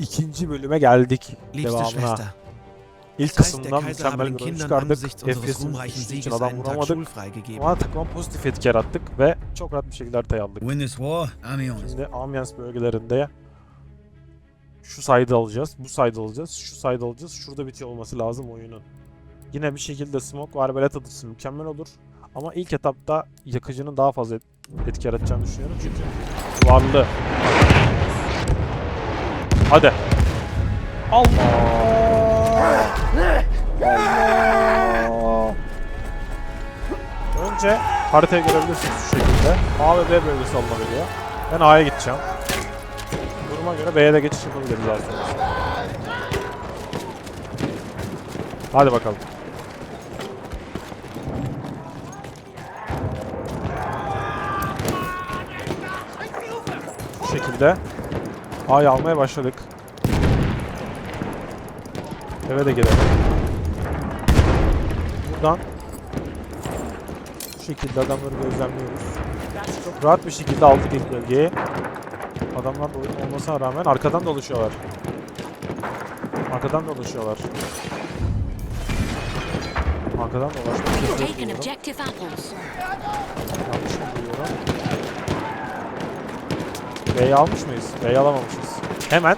ikinci bölüme geldik. Devamına. İlk kısımdan mükemmel bir oyun çıkardık. FPS'in için adam vuramadık. Ama takıma pozitif etki yarattık ve çok rahat bir şekilde haritayı aldık. Şimdi Amiens bölgelerinde şu side'ı alacağız, bu side'ı alacağız, şu side'ı alacağız. Şurada bitiyor olması lazım oyunun. Yine bir şekilde smoke ve arbelet atışı mükemmel olur. Ama ilk etapta yakıcının daha fazla et- etki yaratacağını düşünüyorum çünkü varlı. Hadi. Allah! Allah! Önce haritayı görebilirsiniz şu şekilde. A ve B bölgesi alınabiliyor. Ben A'ya gideceğim. Duruma göre B'ye de geçiş yapabiliriz sonra. Hadi bakalım. Bu şekilde A'yı almaya başladık. Eve de gidelim. Buradan bu şekilde adamları gözlemliyoruz. Çok rahat bir şekilde aldık ilk bölgeyi. Adamlar da olmasına rağmen arkadan dolaşıyorlar. Arkadan dolaşıyorlar. Arkadan dolaşmak. Yanlış mı B'yi almış mıyız? B'yi alamamışız. Hemen.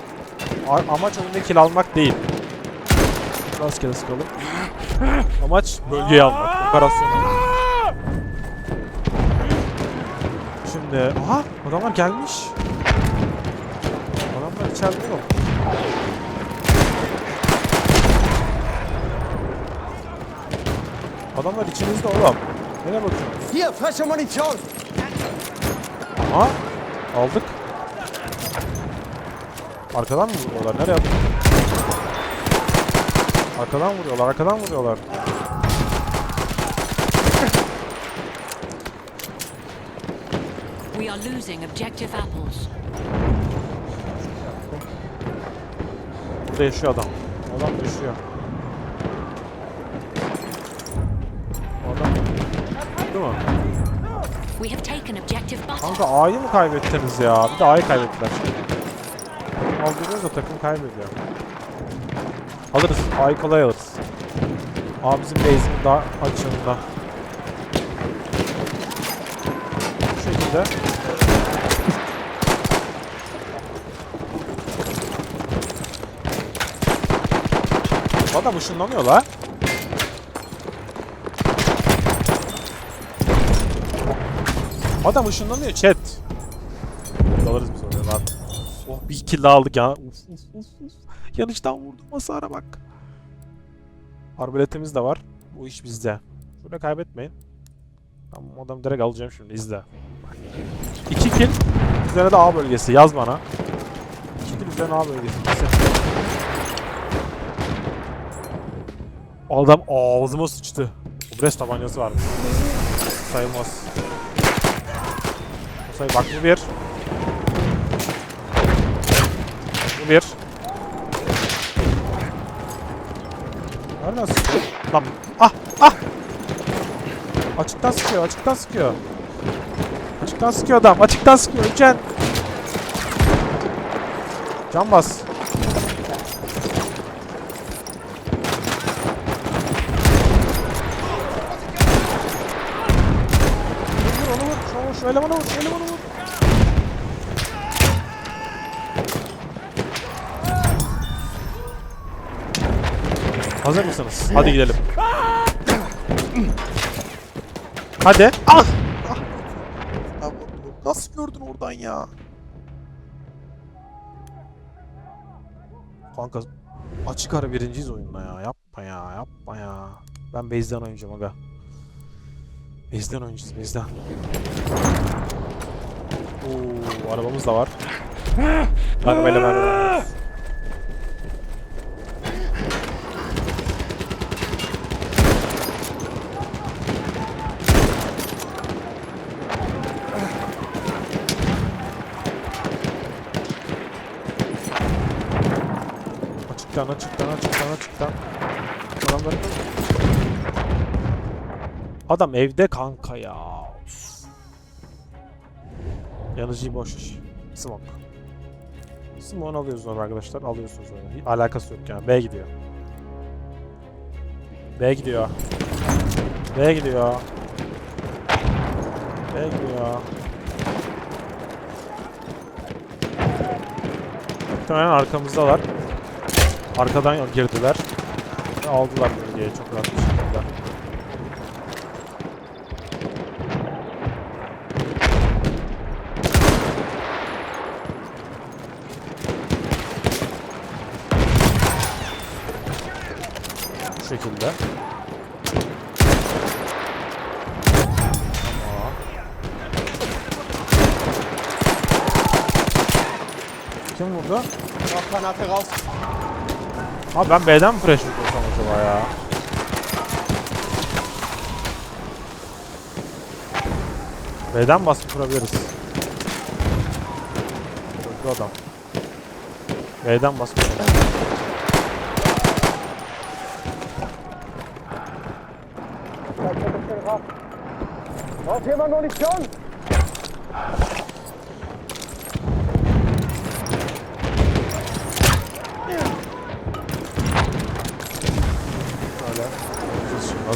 A- amaç oyunda kill almak değil. Rastgele sıkalım. Amaç bölgeyi almak. Operasyon. Şimdi... Aha! Adamlar gelmiş. Adamlar içeride yok. Adamlar içimizde oğlum. Nereye bakıyorsunuz? Hier, frische Munition! Aha aldık. Arkadan mı vuruyorlar? Nereye atıyor? Arkadan vuruyorlar, arkadan vuruyorlar. We are losing objective apples. Burada yaşıyor adam. Adam yaşıyor. Adam Değil mi? We have taken objective butter. Kanka A'yı mı kaybettiniz ya? Bir de A'yı kaybettiler. Aldırıyoruz da takım kaybediyor. Alırız. A'yı kolay alırız. A bizim base'in daha açığında. Bu şekilde. Adam ışınlanıyor la. Adam ışınlanıyor chat. Bir kill aldık ya. Uf, uf, uf, uf. Yanıştan vurdum hasara bak. Arbeletimiz de var. Bu iş bizde. Şurada kaybetmeyin. Ben bu direkt alacağım şimdi izle. Bak. İki kill. Üzerine de A bölgesi yaz bana. İki kill üzerine A bölgesi. Adam ağzıma sıçtı. Bu Brest tabancası var. Sayılmaz. Bu sayı bak bu bir. Bu bir. Nereden sıkıyor? Lan ah ah! Açıktan sıkıyor, açıktan sıkıyor. Açıktan sıkıyor adam, açıktan sıkıyor. Öleceksin. Can bas. Hazır mısınız? Hadi gidelim. Hadi. Ah! ah. Ya Nasıl gördün oradan ya? Kanka açık ara birinciyiz oyunda ya. Yapma ya, yapma ya. Ben base'den oynayacağım aga. Base'den oynayacağız, base'den. Oo, arabamız da var. Arabayla beraber. Açıktan, açıktan, açıktan, açıktan. Adamlar... Adam evde kanka ya. Of. Yanıcıyı boş. ver. Smoke. Smoke'u alıyorsunuz arkadaşlar. Alıyorsunuz onu. Alakası yok yani. B gidiyor. B gidiyor. B gidiyor. B gidiyor. Muhtemelen arkamızdalar. Arkadan girdiler. Aldılar bölgeyi çok rahat bir şekilde. Bu şekilde. Tamam. Kim vurdu? Granate raus. Abi ben B'den mi pressure koysam acaba ya? B'den baskı kurabiliriz. Öldü adam. B'den baskı kuralım. Braucht jemand Munition? Böyle.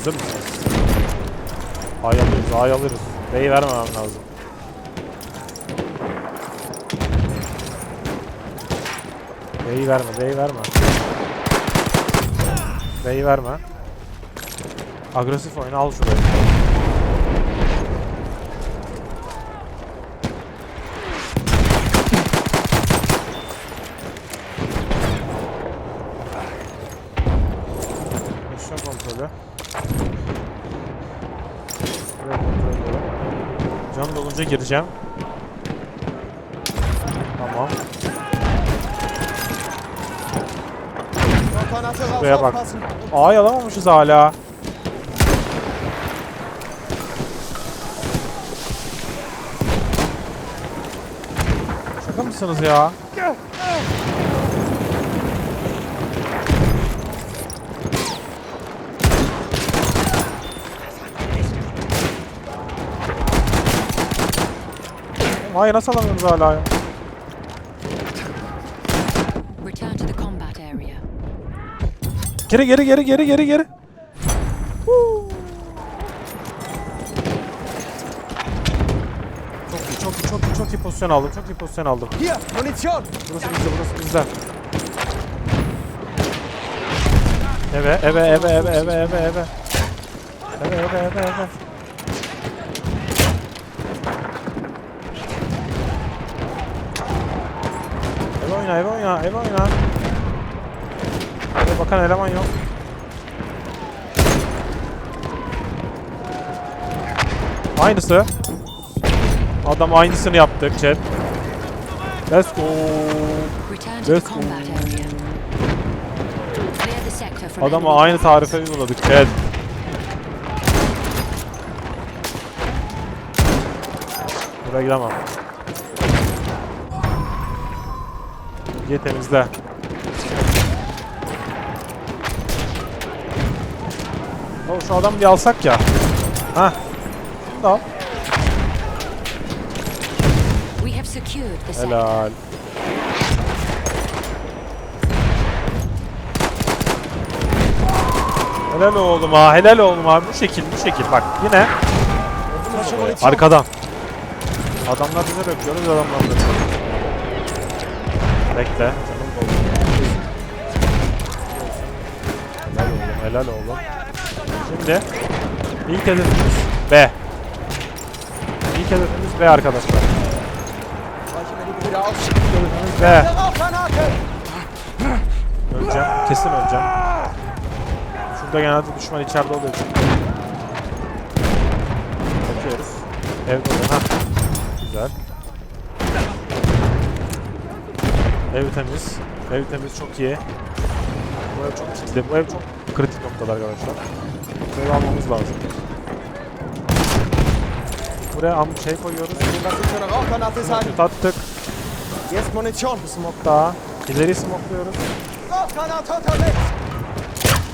Şimdi hazır mısınız? A'yı alırız, A'yı alırız. B'yi vermemem lazım. B'yi verme, B'yi verme. B'yi verme. Agresif oyna al şurayı. Pozisyon kontrolü. Buraya kontrol edelim. Dolunca gireceğim. Tamam. Şuraya bak. A'yı alamamışız hala. Şaka mısınız ya? Hayır nasıl alamıyoruz hala ya? Return to the combat area. Geri geri geri geri geri geri. Çok iyi, çok iyi, çok iyi, çok iyi pozisyon aldım. Çok iyi pozisyon aldım. Hier, Munition. Burası bizde, burası bizde. Eve, eve, eve, eve, eve, eve, eve. Eve, eve, eve, eve. Oyna, eve oyna, eve oyna. Eve bakan eleman yok. Aynısı. Adam aynısını yaptık chat. Let's go. Let's go. Adama aynı tarife uyguladık chat. Buraya gidemem. Bölgeyi temizle. O şu adamı bir alsak ya. Da al. We have secured the sector. Helal. Helal oğlum ha, helal oğlum ha. Bu şekil, bu şekil. Bak yine arkadan. Adamlar bize bakıyor, biz adamlar bakıyor. Bekle. Canım doldu. Helal oğlum, helal oğlum. Şimdi ilk hedefimiz B. İlk hedefimiz B arkadaşlar. İlk hedefimiz B. Öleceğim. Kesin öleceğim. Şurada genelde düşman içeride oluyor çünkü. Bakıyoruz. Evde oluyor. Güzel. Ev temiz. Ev temiz çok iyi. Bu ev çok kilitli. Bu ev çok kritik noktada arkadaşlar. Bu evi almamız lazım. Buraya am şey koyuyoruz. Smoke attık. Jetzt Munition. Smoke daha. İleri smokluyoruz.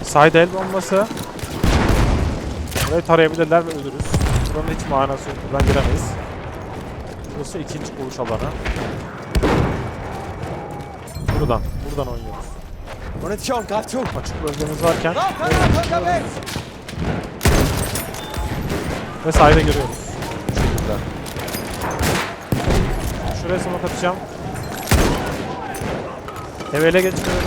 Side el bombası. Burayı tarayabilirler ve ölürüz. Buranın hiç manası yok. Buradan giremeyiz. Burası ikinci koğuş alanı. Buradan. Buradan oynuyoruz. Munition, greif zu! Açık bölgemiz varken ve sahile giriyoruz. Şekilde. Şuraya smoke atacağım. Evi ele geçiriyorum.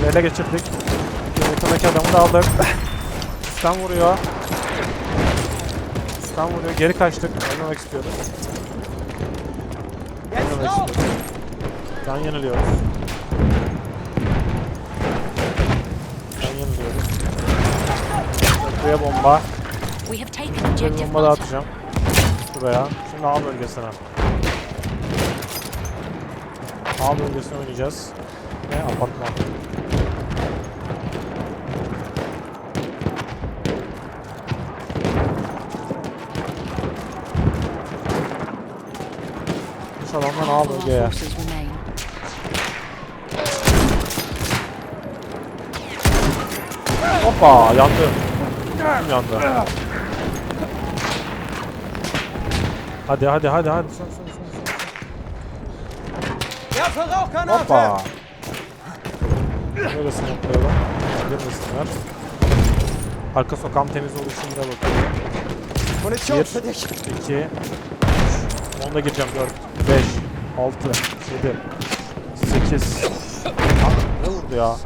Evi ele geçirdik. Yakındaki adamı da aldık. Üstten vuruyor. Üstten vuruyor. Geri kaçtık. Oynamak istiyoruz. İstiyoruz. Can yeniliyoruz. Can yeniliyoruz. Buraya bomba. Buraya bir bomba Malta. atacağım. Buraya. Şimdi A bölgesine. A bölgesine oynayacağız. Ve apartman. Üç adamdan A Half of our bölgeye. forces remain. Hoppa yandı. Yandı? Hadi hadi hadi hadi son son son son. Hoppa. Böyle smokelayalım. Girmesinler. Arka sokağım temiz oluşumuna bakıyorum. Munition Bir. für dich! 2 3 Onda gireceğim 4 5 6 7 8 Ne vurdu ya?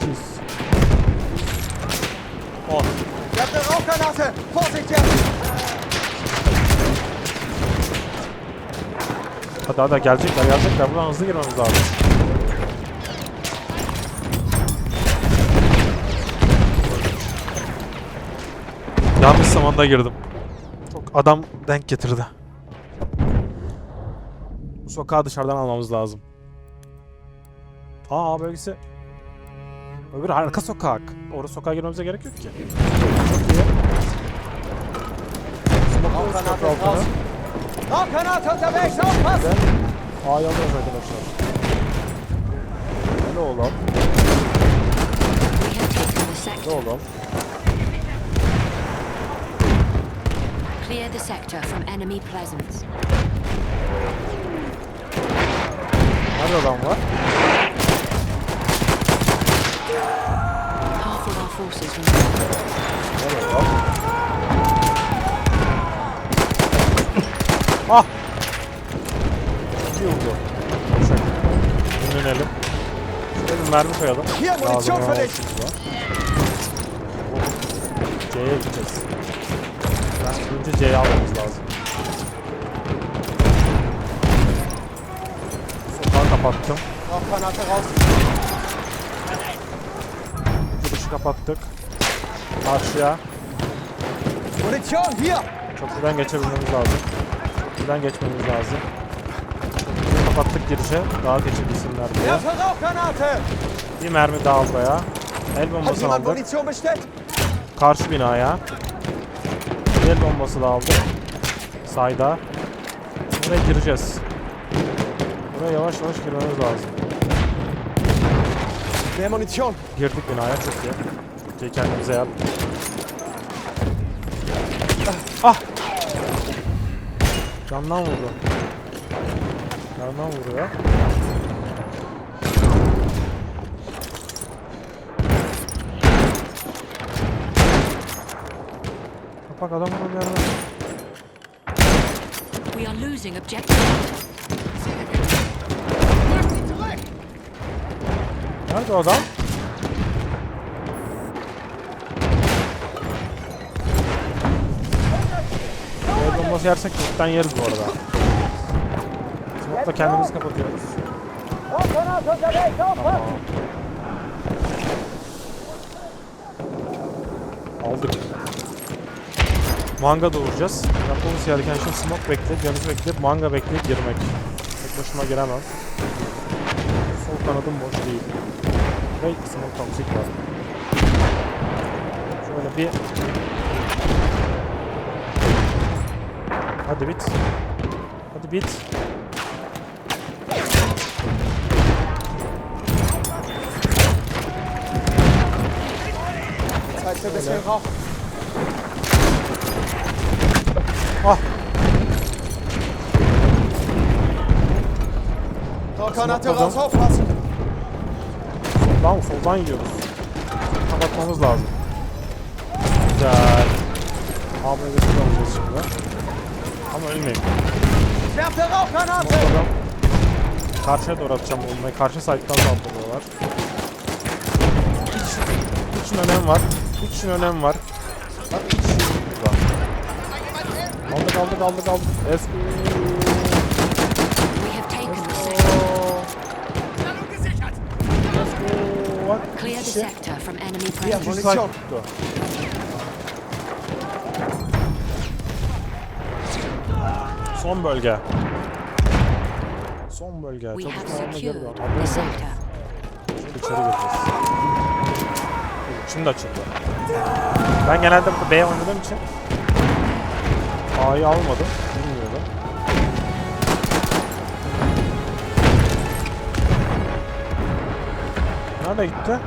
8 10 Werfe Rauchgranate! Vorsicht jetzt! Hadi hadi gelecekler gelecekler. Buradan hızlı girmemiz lazım. Yanlış zamanda girdim. Çok adam denk getirdi. Sokağı dışarıdan almamız lazım. Aa bölgesi. Öbür arka sokak. Orası sokağa girmemize gerek yok ki. İst altını. raus! Rauchgranate unterwegs! Aufpassen! A'yı. Öyle oğlum. Ne oğlum? Clear the sector from enemy presence. Nerede adam var? Nerede adam? ah! İyi oldu. Şöyle. Dinlenelim. Şöyle bir mermi koyalım. Lazım olan. C'ye gideceğiz. Ben önce C'yi almamız lazım. Kapattım. Rauchgranate raus! Girişi kapattık. Karşıya. Köprüden geçebilmemiz lazım. Köprüden geçmemiz lazım. Köprüyü kapattık girişe. Daha geçebilsinler diye. Bir mermi daha buraya. El bombası aldık. Karşı binaya. El bombası da aldık. Sayda. Buraya gireceğiz. Buraya yavaş yavaş girmemiz lazım. Mehr Munition! Girdik binaya çok iyi. Okey kendimize yap. Ah! Camdan vurdu. Camdan vuruyor. Kapak adam vurdu yerden. We are losing objective Nerede o adam? El bombası yersek çoktan yeriz bu arada. Smoke'la kendimizi kapatıyoruz. Aufpassen! Aldık. Manga doğuracağız. Yapmamız gereken şey smoke bekleyip, yanıcı bekleyip, manga bekleyip girmek. Tek başıma giremem. Sol kanadım boş değil. Ve smoke toxic var. Şöyle bir... Hadi bit. Hadi bit. Zeit für ein bisschen Rauch! Ah! Granate Smokladım. raus, aufpassen! Soldan soldan yiyoruz. Kapatmamız lazım. Güzel. ABB'si de alacağız şimdi. Ama ölmeyin. Smokladım. Karşıya doğru atacağım bombayı. Karşı site'dan saldırıyorlar. Üç, üçün önem var. Üçün önem var. Bak üçün burada. Aldık aldık aldık aldık. Let's Bak Clear the sector from enemy presence. Son bölge. Son bölge. We Çabuk dön. the Abone. Şimdi içeri gireceğiz. Şimdi açıldı. Ben genelde B oynadığım için A'yı almadım. Nerede gitti?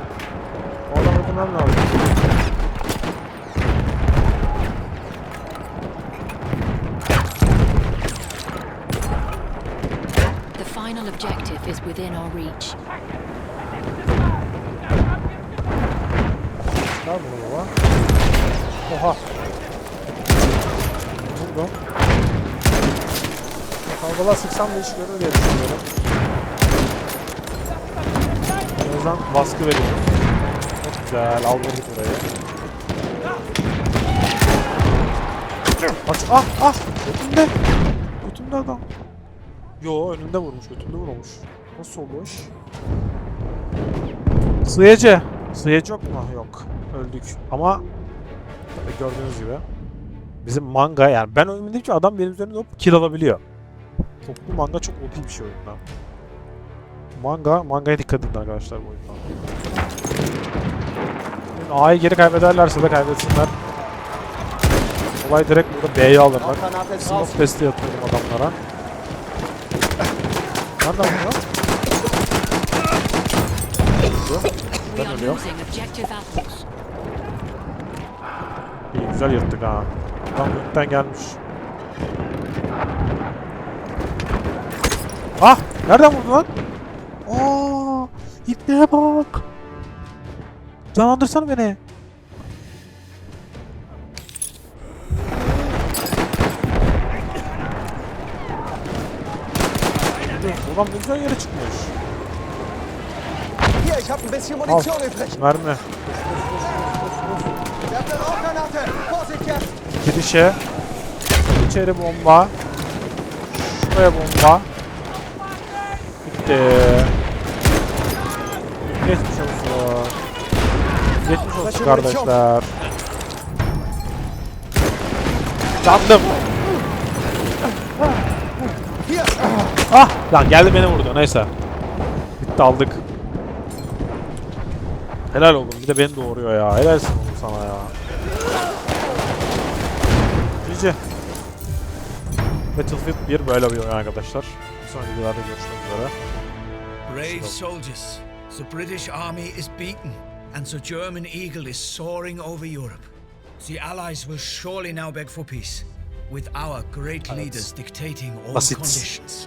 O adamı öldürmem lazım. The final objective is within our reach. Çıkar bunu baba. Oha. Vurdum. Kavgalar sıksam da iş görür diye düşünüyorum. Yüzden baskı veriyorum. Çok güzel. Aldırdık burayı. Aç. Ah ah. Götümde. Götümde adam. Yo önünde vurmuş. Götümde vurmuş. Nasıl oldu o iş? Sıyacı. Sıyacı yok mu? Yok. Öldük. Ama tabii gördüğünüz gibi bizim manga yani ben ölmedikçe adam benim üzerimde hop kill alabiliyor. Toplu manga çok OP bir şey oyunda. Manga, mangaya dikkat edin arkadaşlar bu oyunda. A'yı geri kaybederlerse de kaybetsinler. Olay direkt burada B'yi alırlar. Smoke testi yapıyorum adamlara. Bunlar? We are ölüyorum. İyi güzel yırttık ha. Adam gökten gelmiş. Ah! Nereden vurdu lan? Aa! İpneye bak! Canlandırsana beni. Ulan ne güzel yere çıkmış. Hier, ich habe ein bisschen Munition übrig! Mermi. Werft der Rauchgranate! Vorsicht jetzt! Girişe. İçeri bomba. Şuraya bomba. Bitti. Olsun kardeşler. Sandım. Ah! Lan geldi beni vurdu. Neyse. Bitti aldık. Helal oğlum. Bir de beni doğuruyor ya. Helalsin oğlum sana ya. GG. Battlefield 1 böyle bir oyun arkadaşlar. Bir sonraki videolarda görüşmek üzere. Brave soldiers, the British army is beaten, and the German eagle is soaring over Europe. The Allies will surely now beg for peace, with our great leaders dictating all Basit. conditions.